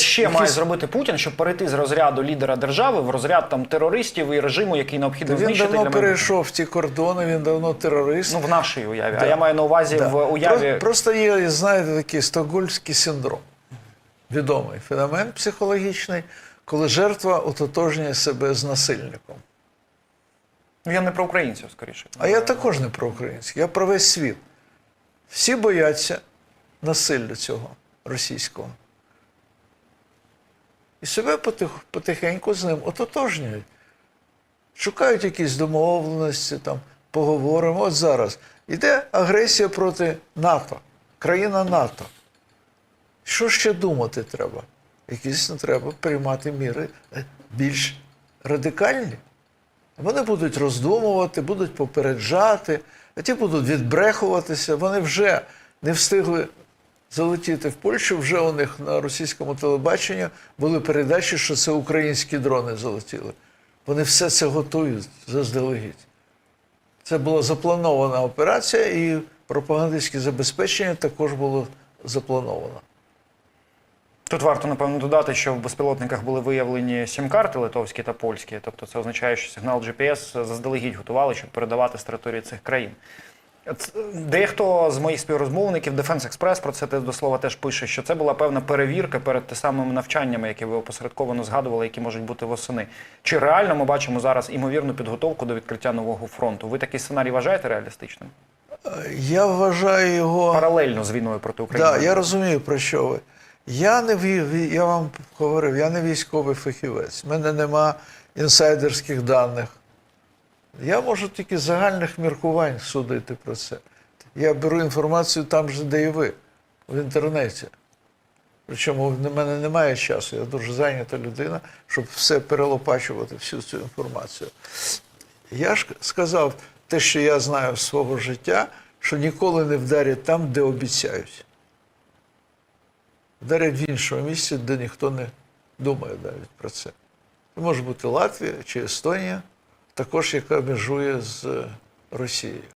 Ще має зробити Путін, щоб перейти з розряду лідера держави в розряд там терористів і режиму, який необхідно Він знищити давно для перейшов ті кордони, він давно терорист. Ну в нашій уяві. А я маю на увазі Да. в уяві. Просто є, знаєте, такий стокгольмський синдром. Відомий феномен психологічний, коли жертва ототожнює себе з насильником. Ну, я не про українців, скоріше. А я також не про український, я про весь світ. Всі бояться насилля цього російського. І себе потих, потихеньку з ним ототожнюють. Шукають якісь домовленості, там, поговоримо. От зараз іде агресія проти НАТО, країна НАТО. Що ще думати треба? Якісь треба приймати міри е, більш радикальні. Вони будуть роздумувати, будуть попереджати, а ті будуть відбрехуватися. Вони вже не встигли залетіти в Польщу. Вже у них на російському телебаченні були передачі, що це українські дрони залетіли. Вони все це готують заздалегідь. Це була запланована операція, і пропагандистське забезпечення також було заплановано. Тут варто напевно додати, що в безпілотниках були виявлені сім-карти литовські та польські. Тобто це означає, що сигнал GPS заздалегідь готували, щоб передавати з території цих країн. Ц- Дехто з моїх співрозмовників Defense Express про це до слова теж пише, що це була певна перевірка перед те самими навчаннями, які ви опосередковано згадували, які можуть бути восени. Чи реально ми бачимо зараз імовірну підготовку до відкриття нового фронту? Ви такий сценарій вважаєте реалістичним? Е, Я вважаю його. Паралельно з війною проти України? Так, я розумію, про що ви. Я не я вам говорив, я не військовий фахівець. У мене нема інсайдерських даних. Я можу тільки загальних міркувань судити про це. Я беру інформацію там же, де і ви, в інтернеті. Причому в мене немає часу, я дуже зайнята людина, щоб все перелопачувати, всю цю інформацію. Я ж сказав те, що я знаю з свого життя, що ніколи не вдарять там, де обіцяють. Вдарять в іншому місці, де ніхто не думає навіть про це. Це може бути Латвія чи Естонія, також яка межує з Росією.